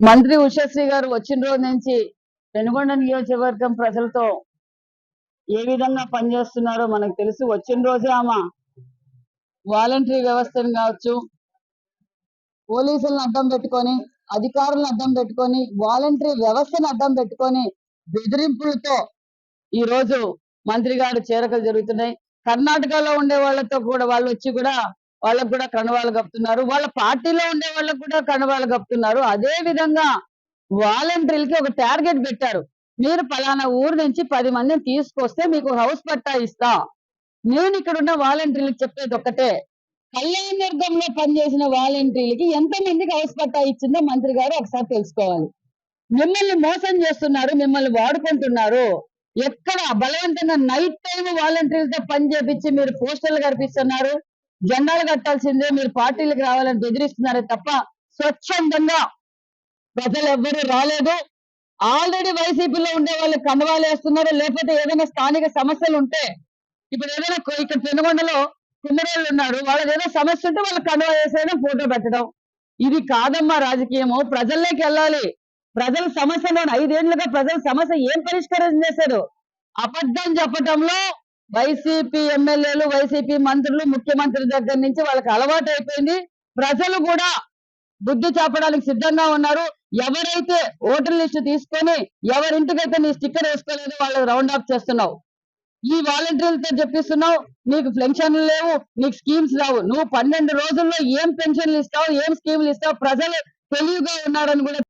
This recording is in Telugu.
మంత్రి ఉషశ్రీ గారు వచ్చిన రోజు నుంచి పెనుగొండ నియోజకవర్గం ప్రజలతో ఏ విధంగా పనిచేస్తున్నారో మనకు తెలుసు. వచ్చిన రోజే ఆమె వాలంటరీ వ్యవస్థను కావచ్చు పోలీసులను అడ్డం పెట్టుకొని అధికారులను అడ్డం పెట్టుకొని వాలంటరీ వ్యవస్థను అడ్డం పెట్టుకొని బెదిరింపులతో ఈ రోజు మంత్రి గారు చేరకలు జరుగుతున్నాయి. కర్ణాటకలో ఉండే వాళ్ళతో కూడా వాళ్ళు వచ్చి కూడా వాళ్ళకు కూడా కణవాలు కప్పుతున్నారు. వాళ్ళ పార్టీలో ఉండే వాళ్ళకు కూడా కణవాలు కప్పుతున్నారు. అదే విధంగా వాలంటీర్లకి ఒక టార్గెట్ పెట్టారు. మీరు పలానా ఊరు నుంచి పది మందిని తీసుకొస్తే మీకు హౌస్ పట్టా ఇస్తా. నేను ఇక్కడ ఉన్న వాలంటీర్లకు చెప్పేది ఒక్కటే. కళ్యాణదుర్గంలో పనిచేసిన వాలంటీర్లకి ఎంత మందికి హౌస్ పట్టా ఇచ్చిందో మంత్రి గారు ఒకసారి తెలుసుకోవాలి. మిమ్మల్ని మోసం చేస్తున్నారు మిమ్మల్ని వాడుకుంటున్నారు. ఎక్కడ బలవంతంగా నైట్ టైం వాలంటీర్లతో పని చేపించి మీరు పోస్టర్లు కనిపిస్తున్నారు జెండాలు కట్టాల్సిందే మీరు పార్టీలకు రావాలని బెదిరిస్తున్నారే తప్ప స్వచ్ఛందంగా ప్రజలు ఎవ్వరూ రాలేదు. ఆల్రెడీ వైసీపీలో ఉండే వాళ్ళు కండవాలు వేస్తున్నారు లేకపోతే ఏదైనా స్థానిక సమస్యలు ఉంటే ఇప్పుడు ఏదైనా ఇక్కడ పెనుగొండలో కుమ్మరోళ్ళు ఉన్నారు వాళ్ళకి ఏదైనా సమస్య ఉంటే వాళ్ళు కండవా వేసేయడం ఫోటో పెట్టడం. ఇది కాదమ్మా రాజకీయము. ప్రజల్లోకి వెళ్ళాలి. ప్రజల సమస్యలో ఐదేళ్ళుగా ప్రజల సమస్య ఏం పరిష్కారం చేశారు? అబద్ధం చెప్పటంలో వైసీపీ ఎమ్మెల్యేలు వైసీపీ మంత్రులు ముఖ్యమంత్రి దగ్గర నుంచి వాళ్ళకి అలవాటు అయిపోయింది. ప్రజలు కూడా బుద్ధి చెప్పడానికి సిద్ధంగా ఉన్నారు. ఎవరైతే ఓటర్ లిస్ట్ తీసుకొని ఎవరింటికైతే నీ స్టిక్కర్ వేసుకోలేదు వాళ్ళు రౌండ్ ఆఫ్ చేస్తున్నావు. ఈ వాలంటీర్లతో చెప్పిస్తున్నావు నీకు పెన్షన్లు లేవు నీకు స్కీమ్స్ రావు. నువ్వు పన్నెండు రోజుల్లో ఏం పెన్షన్లు ఇస్తావు ఏం స్కీములు ఇస్తావు ప్రజలు తెలివిగా ఉన్నారని కూడా